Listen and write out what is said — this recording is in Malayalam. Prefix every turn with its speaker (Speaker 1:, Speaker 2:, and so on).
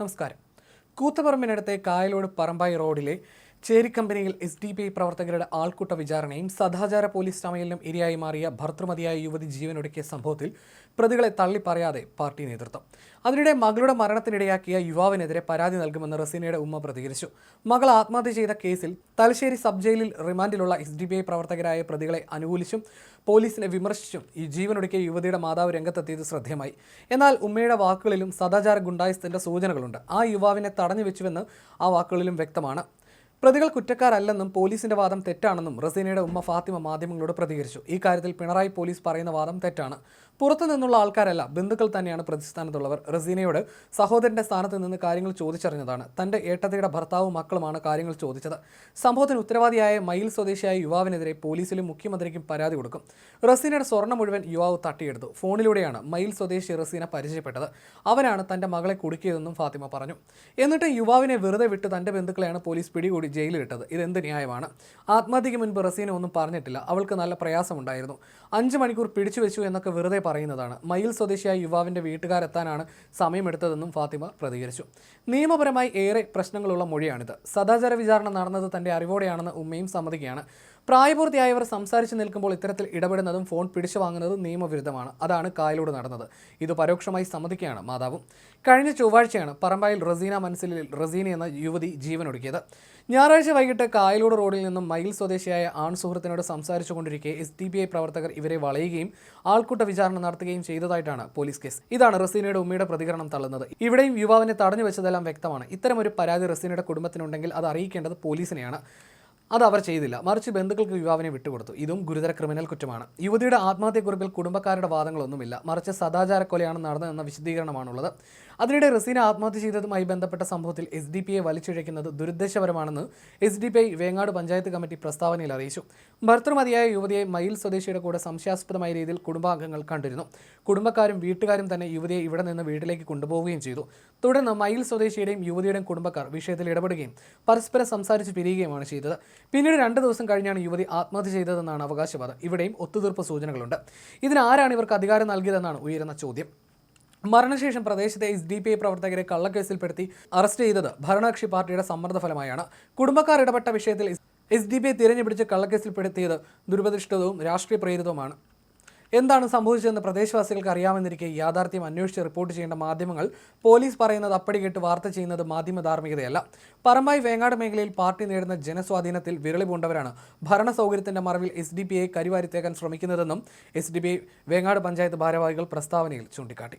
Speaker 1: നമസ്കാരം. കൂത്തുപറമ്പിനടുത്തെ കായലോട് പറമ്പായി റോഡിലെ ചേരിക്കമ്പനിയിൽ എസ് ഡി പി ഐ പ്രവർത്തകരുടെ ആൾക്കൂട്ട വിചാരണയും സദാചാര പോലീസ് സമയലിനും ഇരയായി മാറിയ ഭർത്തൃമതിയായ യുവതി ജീവനൊടുക്കിയ സംഭവത്തിൽ പ്രതികളെ തള്ളിപ്പറയാതെ പാർട്ടി നേതൃത്വം. അതിനിടെ മകളുടെ മരണത്തിനിടയാക്കിയ യുവാവിനെതിരെ പരാതി നൽകുമെന്ന് റസീനയുടെ ഉമ്മ പ്രതികരിച്ചു. മകൾ ആത്മഹത്യ ചെയ്ത കേസിൽ തലശ്ശേരി സബ് ജയിലിൽ റിമാൻഡിലുള്ള എസ് ഡി ഐ പ്രവർത്തകരായ പ്രതികളെ അനുകൂലിച്ചും പോലീസിനെ വിമർശിച്ചും ഈ ജീവനൊടുക്കിയ യുവതിയുടെ മാതാവ് രംഗത്തെത്തിയത് ശ്രദ്ധേയമായി. എന്നാൽ ഉമ്മയുടെ വാക്കുകളിലും സദാചാര ഗുണ്ടായസത്തിന്റെ സൂചനകളുണ്ട്. ആ യുവാവിനെ തടഞ്ഞു വെച്ചുവെന്ന് ആ വാക്കുകളിലും വ്യക്തമാണ്. പ്രതികൾ കുറ്റക്കാരല്ലെന്നും പോലീസിന്റെ വാദം തെറ്റാണെന്നും റസീനയുടെ ഉമ്മ ഫാത്തിമ മാധ്യമങ്ങളോട് പ്രതികരിച്ചു. ഈ കാര്യത്തിൽ പിണറായി പോലീസ് പറയുന്ന വാദം തെറ്റാണ്. പുറത്തു നിന്നുള്ള ആൾക്കാരല്ല ബന്ധുക്കൾ തന്നെയാണ് പ്രതിസ്ഥാനത്തുള്ളവർ. റസീനയോട് സഹോദരന്റെ സ്ഥാനത്ത് നിന്ന് കാര്യങ്ങൾ ചോദിച്ചറിഞ്ഞതാണ്. തന്റെ ഏട്ടതയുടെ ഭർത്താവും മക്കളുമാണ് കാര്യങ്ങൾ ചോദിച്ചത്. സംഭവത്തിന് ഉത്തരവാദിയായ മയിൽ സ്വദേശിയായ യുവാവിനെതിരെ പോലീസിലും മുഖ്യമന്ത്രിക്കും പരാതി കൊടുക്കും. റസീനയുടെ സ്വർണം മുഴുവൻ യുവാവ് തട്ടിയെടുത്തു. ഫോണിലൂടെയാണ് മയിൽ സ്വദേശി റസീന പരിചയപ്പെട്ടത്. അവനാണ് തന്റെ മകളെ കുടുക്കിയതെന്നും ഫാത്തിമ പറഞ്ഞു. എന്നിട്ട് യുവാവിനെ വെറുതെ വിട്ട് തന്റെ ബന്ധുക്കളെയാണ് പോലീസ് പിടികൂടി ജയിലിലിട്ടത്. ഇതെന്ത് ന്യായമാണ്? ആത്മഹത്യയ്ക്ക് മുൻപ് റസീന ഒന്നും പറഞ്ഞിട്ടില്ല. അവൾക്ക് നല്ല പ്രയാസമുണ്ടായിരുന്നു. അഞ്ച് മണിക്കൂർ പിടിച്ചു വെച്ചു എന്നൊക്കെ വെറുതെ പറയുന്നതാണ്. മയിൽ സ്വദേശിയായ യുവാവിന്റെ വീട്ടുകാരെത്താനാണ് സമയമെടുത്തതെന്നും ഫാത്തിമ പ്രതികരിച്ചു. നിയമപരമായി ഏറെ പ്രശ്നങ്ങളുള്ള മൊഴിയാണിത്. സദാചാര വിചാരണ നടന്നത് തന്റെ അറിവോടെയാണെന്ന് ഉമ്മയും സമ്മതിക്കുകയാണ്. പ്രായപൂർത്തിയായവർ സംസാരിച്ച് നിൽക്കുമ്പോൾ ഇത്തരത്തിൽ ഇടപെടുന്നതും ഫോൺ പിടിച്ചു വാങ്ങുന്നതും നിയമവിരുദ്ധമാണ്. അതാണ് കായലോട് നടന്നത്. ഇത് പരോക്ഷമായി സമ്മതിക്കുകയാണ് മാതാവും. കഴിഞ്ഞ ചൊവ്വാഴ്ചയാണ് പറമ്പായിൽ റസീന മനസ്സിലിൽ റസീന എന്ന യുവതി ജീവനൊടുക്കിയത്. ഞായറാഴ്ച വൈകിട്ട് കായലോട് റോഡിൽ നിന്നും മയിൽ സ്വദേശിയായ ആൺ സുഹൃത്തിനോട് സംസാരിച്ചു കൊണ്ടിരിക്കെ എസ് ഡി ബി ഐ പ്രവർത്തകർ ഇവരെ വളയുകയും ആൾക്കൂട്ട വിചാരണ നടത്തുകയും ചെയ്തതായിട്ടാണ് പോലീസ് കേസ്. ഇതാണ് റസീനയുടെ ഉമ്മയുടെ പ്രതികരണം തള്ളുന്നത്. ഇവിടെയും യുവാവിനെ തടഞ്ഞു വെച്ചതെല്ലാം വ്യക്തമാണ്. ഇത്തരമൊരു പരാതി റസീനയുടെ കുടുംബത്തിനുണ്ടെങ്കിൽ അത് അറിയിക്കേണ്ടത് പോലീസിനെയാണ്. അത് അവർ ചെയ്തില്ല. മറിച്ച് ബന്ധുക്കൾക്ക് യുവാവിനെ വിട്ടുകൊടുത്തു. ഇതും ഗുരുതര ക്രിമിനൽ കുറ്റമാണ്. യുവതിയുടെ ആത്മഹത്യക്കുറിപ്പിൽ കുടുംബക്കാരുടെ വാദങ്ങളൊന്നുമില്ല. മറിച്ച് സദാചാര കൊലയാണ് നടന്നതെന്ന വിശദീകരണമാണുള്ളത്. അതിനിടെ റസീന ആത്മഹത്യ ചെയ്തതുമായി ബന്ധപ്പെട്ട സംഭവത്തിൽ എസ് ഡി പി ഐ വലിച്ചിഴയ്ക്കുന്നത് ദുരുദ്ദേശപരമാണെന്ന് S D P I Vengad panchayat committee പ്രസ്താവനയിൽ അറിയിച്ചു. ഭർത്തൃമതിയായ യുവതിയെ മയിൽ സ്വദേശിയുടെ കൂടെ സംശയാസ്പദമായ രീതിയിൽ കുടുംബാംഗങ്ങൾ കണ്ടിരുന്നു. കുടുംബക്കാരും വീട്ടുകാരും തന്നെ യുവതിയെ ഇവിടെ നിന്ന് വീട്ടിലേക്ക് കൊണ്ടുപോവുകയും ചെയ്തു. തുടർന്ന് മയിൽ സ്വദേശിയുടെയും യുവതിയുടെയും കുടുംബക്കാർ വിഷയത്തിൽ ഇടപെടുകയും പരസ്പരം സംസാരിച്ച് പിരിയുകയുമാണ് ചെയ്തത്. പിന്നീട് രണ്ട് ദിവസം കഴിഞ്ഞാണ് യുവതി ആത്മഹത്യ ചെയ്തതെന്നാണ് അവകാശവാദം. ഇവിടെയും ഒത്തുതീർപ്പ് സൂചനകളുണ്ട്. ഇതിന് ആരാണ് ഇവർക്ക് അധികാരം നൽകിയതെന്നാണ് ഉയരുന്ന ചോദ്യം. മരണശേഷം പ്രദേശത്തെ എസ് ഡി പി ഐ പ്രവർത്തകരെ കള്ളക്കേസിൽപ്പെടുത്തി അറസ്റ്റ് ചെയ്തത് ഭരണകക്ഷി പാർട്ടിയുടെ സമ്മർദ്ദഫലമായാണ്. കുടുംബക്കാർ ഇടപെട്ട വിഷയത്തിൽ എസ് ഡി പി ഐ തിരഞ്ഞുപിടിച്ച് കള്ളക്കേസിൽപ്പെടുത്തിയത് ദുരുപദിഷ്ടവും രാഷ്ട്രീയ പ്രേരിതവുമാണ്. എന്താണ് സംഭവിച്ചതെന്ന് പ്രദേശവാസികൾക്ക് അറിയാമെന്നിരിക്കെ യാഥാർത്ഥ്യം അന്വേഷിച്ച് റിപ്പോർട്ട് ചെയ്യേണ്ട മാധ്യമങ്ങൾ പോലീസ് പറയുന്നത് അപ്പടി കേട്ട് വാർത്ത ചെയ്യുന്നത് മാധ്യമ ധാർമ്മികതയല്ല. പറമ്പായി വേങ്ങാട് മേഖലയിൽ പാർട്ടി നേടുന്ന ജനസ്വാധീനത്തിൽ വിരളി പൂണ്ടവരാണ് ഭരണ സൗകര്യത്തിന്റെ മറവിൽ എസ് ഡി പി ഐ കരിവാരിത്തേക്കാൻ ശ്രമിക്കുന്നതെന്നും S D P I Vengad panchayat ഭാരവാഹികൾ പ്രസ്താവനയിൽ ചൂണ്ടിക്കാട്ടി.